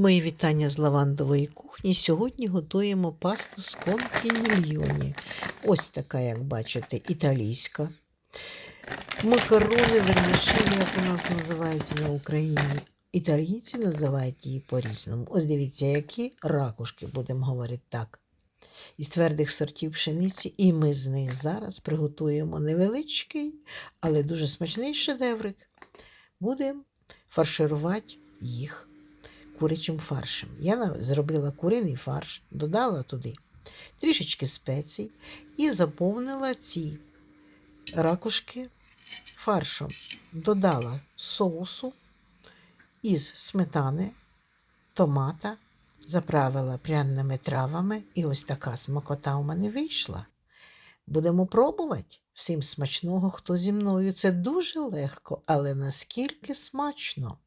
Мої вітання з лавандової кухні. Сьогодні готуємо пасту з конфінільйоні. Ось така, як бачите, італійська. Макарони, вермішелі, як у нас називається на Україні. Італійці називають її по-різному. Ось дивіться, які ракушки, будемо говорити так. Із твердих сортів пшениці, і ми з них зараз приготуємо невеличкий, але дуже смачний шедеврик. Будемо фарширувати їх курячим фаршем. Я зробила куриний фарш, додала туди трішечки спецій і заповнила ці ракушки фаршем. Додала соусу із сметани, томата, заправила пряними травами, і ось така смакота у мене вийшла. Будемо пробувати. Всім смачного, хто зі мною. Це дуже легко, але наскільки смачно.